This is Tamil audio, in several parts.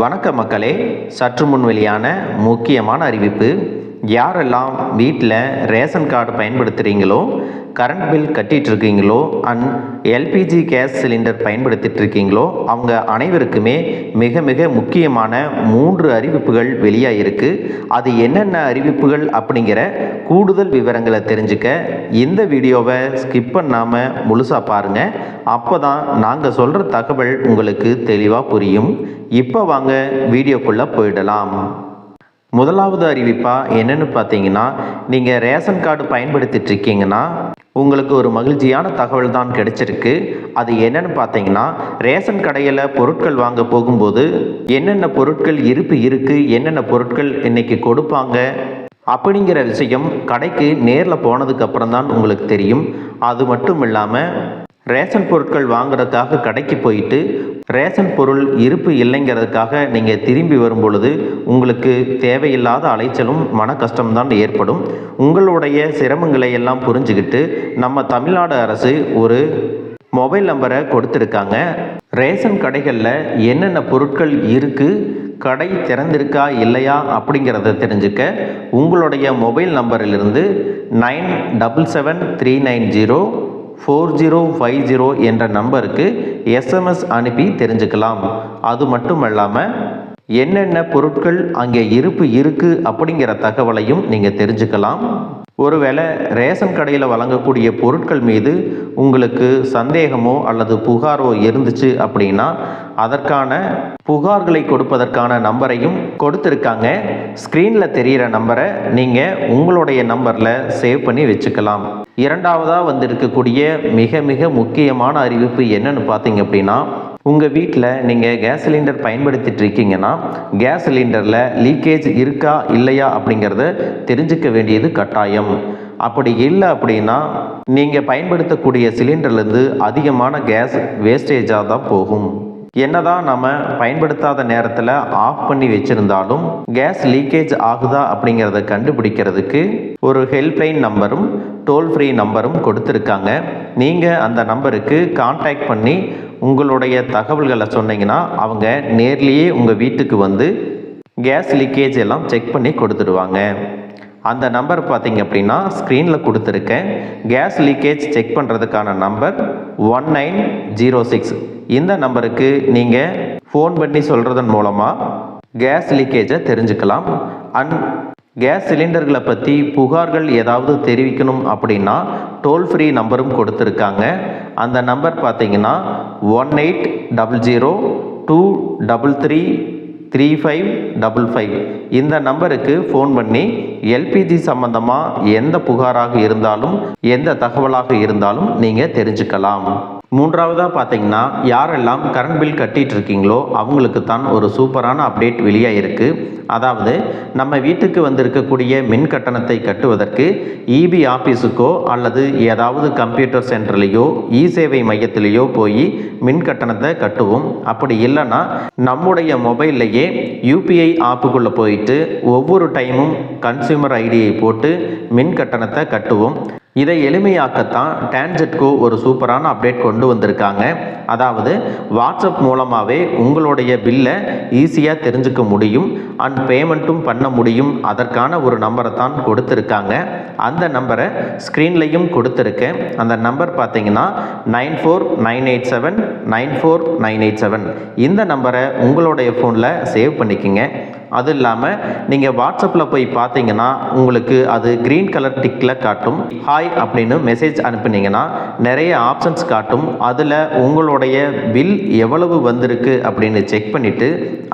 வணக்க மக்களே சற்று முன் வெளியான முக்கியமான அறிவிப்பு. யாரெல்லாம் வீட்டில் ரேஷன் கார்டு பயன்படுத்துகிறீங்களோ கரண்ட் பில் கட்டிட்டு இருக்கீங்களோ அண்ட் எல்பிஜி கேஸ் சிலிண்டர் பயன்படுத்திட்டு இருக்கீங்களோ அவங்க அனைவருக்குமே மிக மிக முக்கியமான மூன்று அறிவிப்புகள் வெளியாகிருக்கு அது என்னென்ன அறிவிப்புகள் அப்படிங்கிற கூடுதல் விவரங்களை தெரிஞ்சுக்க இந்த வீடியோவை ஸ்கிப் பண்ணாமல் முழுசாக பாருங்கள் அப்போ தான் நாங்கள் சொல்கிற தகவல் உங்களுக்கு தெளிவாக புரியும். இப்போ வாங்க வீடியோக்குள்ளே போயிடலாம். முதலாவது அறிவிப்பாக என்னென்னு பார்த்தீங்கன்னா நீங்கள் ரேஷன் கார்டு பயன்படுத்திட்டு இருக்கீங்கன்னா உங்களுக்கு ஒரு மகிழ்ச்சியான தகவல் தான் கிடைச்சிருக்கு. அது என்னன்னு பார்த்தீங்கன்னா ரேஷன் கடையில் பொருட்கள் வாங்க போகும்போது என்னென்ன பொருட்கள் இருப்பு இருக்குது என்னென்ன பொருட்கள் இன்னைக்கு கொடுப்பாங்க அப்படிங்கிற விஷயம் கடைக்கு நேரில் போனதுக்கப்புறம் தான் உங்களுக்கு தெரியும். அது மட்டும் இல்லாமல் ரேஷன் பொருட்கள் வாங்குறதுக்காக கடைக்கு போயிட்டு ரேஷன் பொருள் இருப்பு இல்லைங்கிறதுக்காக நீங்கள் திரும்பி வரும் பொழுது உங்களுக்கு தேவையில்லாத அலைச்சலும் மன கஷ்டம்தான் ஏற்படும். உங்களுடைய சிரமங்களை எல்லாம் புரிஞ்சுக்கிட்டு நம்ம தமிழ்நாடு அரசு ஒரு மொபைல் நம்பரை கொடுத்துருக்காங்க. ரேஷன் கடைகளில் என்னென்ன பொருட்கள் இருக்குது கடை திறந்திருக்கா இல்லையா அப்படிங்கிறத தெரிஞ்சுக்க உங்களுடைய mobile நம்பரிலிருந்து nine double seven three nine zero four zero five zero என்ற நம்பருக்கு எஸ்எம்எஸ் அனுப்பி தெரிஞ்சுக்கலாம். அது மட்டும் இல்லாமல் என்னென்ன பொருட்கள் அங்கே இருப்பு இருக்குது அப்படிங்கிற தகவலையும் நீங்கள் தெரிஞ்சுக்கலாம். ஒருவேளை ரேஷன் கடையில் வழங்கக்கூடிய பொருட்கள் மீது உங்களுக்கு சந்தேகமோ அல்லது புகாரோ இருந்துச்சு அப்படின்னா அதற்கான புகார்களை கொடுப்பதற்கான நம்பரையும் கொடுத்துருக்காங்க. ஸ்க்ரீனில் தெரிகிற நம்பரை நீங்கள் உங்களுடைய நம்பரில் சேவ் பண்ணி வச்சுக்கலாம். இரண்டாவதாக வந்திருக்கக்கூடிய மிக மிக முக்கியமான அறிவிப்பு என்னன்னு பார்த்தீங்க அப்படின்னா உங்கள் வீட்டில் நீங்கள் கேஸ் சிலிண்டர் பயன்படுத்திட்டு இருக்கீங்கன்னா கேஸ் சிலிண்டரில் லீக்கேஜ் இருக்கா இல்லையா அப்படிங்கிறத தெரிஞ்சுக்க வேண்டியது கட்டாயம். அப்படி இல்லை அப்படின்னா நீங்கள் பயன்படுத்தக்கூடிய சிலிண்டர்லேருந்து அதிகமான கேஸ் வேஸ்டேஜாக தான் போகும். என்னதான் நம்ம பயன்படுத்தாத நேரத்தில் ஆஃப் பண்ணி வச்சுருந்தாலும் கேஸ் லீக்கேஜ் ஆகுதா அப்படிங்கிறத கண்டுபிடிக்கிறதுக்கு ஒரு ஹெல்ப்லைன் நம்பரும் டோல் ஃப்ரீ நம்பரும் கொடுத்துருக்காங்க. நீங்கள் அந்த நம்பருக்கு காண்டாக்ட் பண்ணி உங்களுடைய தகவல்களை சொன்னீங்கன்னா அவங்க நேர்லேயே உங்கள் வீட்டுக்கு வந்து கேஸ் லீக்கேஜ் எல்லாம் செக் பண்ணி கொடுத்துடுவாங்க. அந்த நம்பர் பார்த்தீங்க அப்படின்னா ஸ்க்ரீனில் கொடுத்துருக்கேன். கேஸ் லீக்கேஜ் செக் பண்ணுறதுக்கான number one nine zero six இந்த நம்பருக்கு நீங்கள் ஃபோன் பண்ணி சொல்கிறதன் மூலமாக கேஸ் லீக்கேஜை தெரிஞ்சுக்கலாம். அண்ட் கேஸ் சிலிண்டர்களை பற்றி புகார்கள் ஏதாவது தெரிவிக்கணும் அப்படின்னா டோல் ஃப்ரீ நம்பரும் கொடுத்துருக்காங்க. அந்த நம்பர் பார்த்தீங்கன்னா one eight double zero two double three three five double five. இந்த நம்பருக்கு ஃபோன் பண்ணி எல்பிஜி சம்மந்தமாக எந்த புகாராக இருந்தாலும் எந்த தகவலாக இருந்தாலும் நீங்கள் தெரிஞ்சுக்கலாம். மூன்றாவதாக பார்த்தீங்கன்னா யாரெல்லாம் கரண்ட் பில் கட்டிட்டு இருக்கீங்களோ அவங்களுக்கு தான் ஒரு சூப்பரான அப்டேட் வெளியாகிருக்கு அதாவது நம்ம வீட்டுக்கு வந்திருக்கக்கூடிய மின் கட்டணத்தை கட்டுவதற்கு இபி ஆஃபீஸுக்கோ அல்லது ஏதாவது கம்ப்யூட்டர் சென்டர்லேயோ இ சேவை மையத்திலேயோ போய் மின் கட்டணத்தை கட்டுவோம். அப்படி இல்லைன்னா நம்முடைய மொபைல்லையே யூபிஐ ஆப்புக்குள்ளே போயிட்டு ஒவ்வொரு டைமும் கன்சியூமர் ஐடியை போட்டு மின் கட்டணத்தை கட்டுவோம். இதை எளிமையாக்கத்தான் டான்ஜெட்கோ ஒரு சூப்பரான அப்டேட் கொண்டு வந்திருக்காங்க. அதாவது வாட்ஸ்அப் மூலமாகவே உங்களுடைய பில்லை ஈஸியாக தெரிஞ்சுக்க முடியும் அண்ட் பேமெண்ட்டும் பண்ண முடியும். அதற்கான ஒரு நம்பரை தான் கொடுத்துருக்காங்க. அந்த நம்பரை ஸ்க்ரீன்லையும் கொடுத்துருக்கேன். அந்த நம்பர் பார்த்தீங்கன்னா nine four nine eight seven nine four nine eight seven இந்த நம்பரை உங்களுடைய ஃபோனில் சேவ் பண்ணிக்கோங்க. அது இல்லாமல் நீங்கள் வாட்ஸ்அப்பில் போய் பார்த்தீங்கன்னா உங்களுக்கு அது க்ரீன் கலர் டிக்கில் காட்டும். ஹாய் அப்படின்னு மெசேஜ் அனுப்புனீங்கன்னா நிறைய ஆப்ஷன்ஸ் காட்டும். அதில் உங்களுடைய பில் எவ்வளவு வந்திருக்கு அப்படின்னு செக் பண்ணிவிட்டு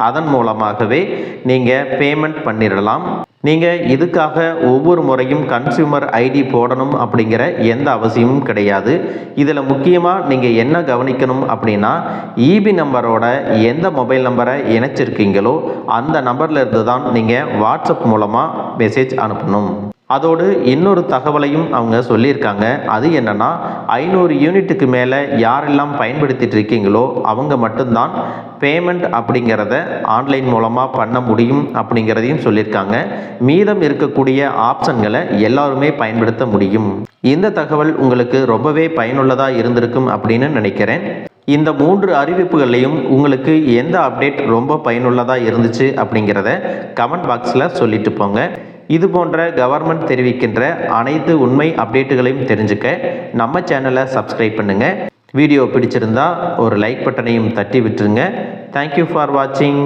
அதன் மூலமாகவே நீங்கள் பேமெண்ட் பண்ணிடலாம். நீங்கள் இதுக்காக ஒவ்வொரு முறையும் கன்சியூமர் ஐடி போடணும் அப்படிங்கிற எந்த அவசியமும் கிடையாது. இதில் முக்கியமாக நீங்கள் என்ன கவனிக்கணும் அப்படின்னா இபி நம்பரோட எந்த மொபைல் நம்பரை இணைச்சிருக்கீங்களோ அந்த நம்பரில் இருந்து தான் நீங்கள் வாட்ஸ்அப் மூலமாக மெசேஜ் அனுப்பணும். அதோடு இன்னொரு தகவலையும் அவங்க சொல்லியிருக்காங்க. அது என்னன்னா ஐநூறு யூனிட்டுக்கு மேலே யாரெல்லாம் பயன்படுத்திட்டு இருக்கீங்களோ அவங்க மட்டும்தான் பேமெண்ட் அப்படிங்கிறத ஆன்லைன் மூலமாக பண்ண முடியும் அப்படிங்கிறதையும் சொல்லியிருக்காங்க. மீதம் இருக்கக்கூடிய ஆப்ஷன்களை எல்லாருமே பயன்படுத்த முடியும். இந்த தகவல் உங்களுக்கு ரொம்பவே பயனுள்ளதாக இருந்திருக்கும் அப்படின்னு நினைக்கிறேன். இந்த மூன்று அறிவிப்புகள்லையும் உங்களுக்கு எந்த அப்டேட் ரொம்ப பயனுள்ளதாக இருந்துச்சு அப்படிங்கிறத கமெண்ட் பாக்ஸில் சொல்லிட்டு போங்க. இது போன்ற கவர்மெண்ட் தெரிவிக்கின்ற அனைத்து உண்மை அப்டேட்டுகளையும் தெரிஞ்சுக்க நம்ம சேனலை சப்ஸ்கிரைப் பண்ணுங்கள் வீடியோ பிடிச்சிருந்தா ஒரு லைக் பட்டனையும் தட்டி விட்டுருங்க. தேங்க்யூ ஃபார் வாட்சிங்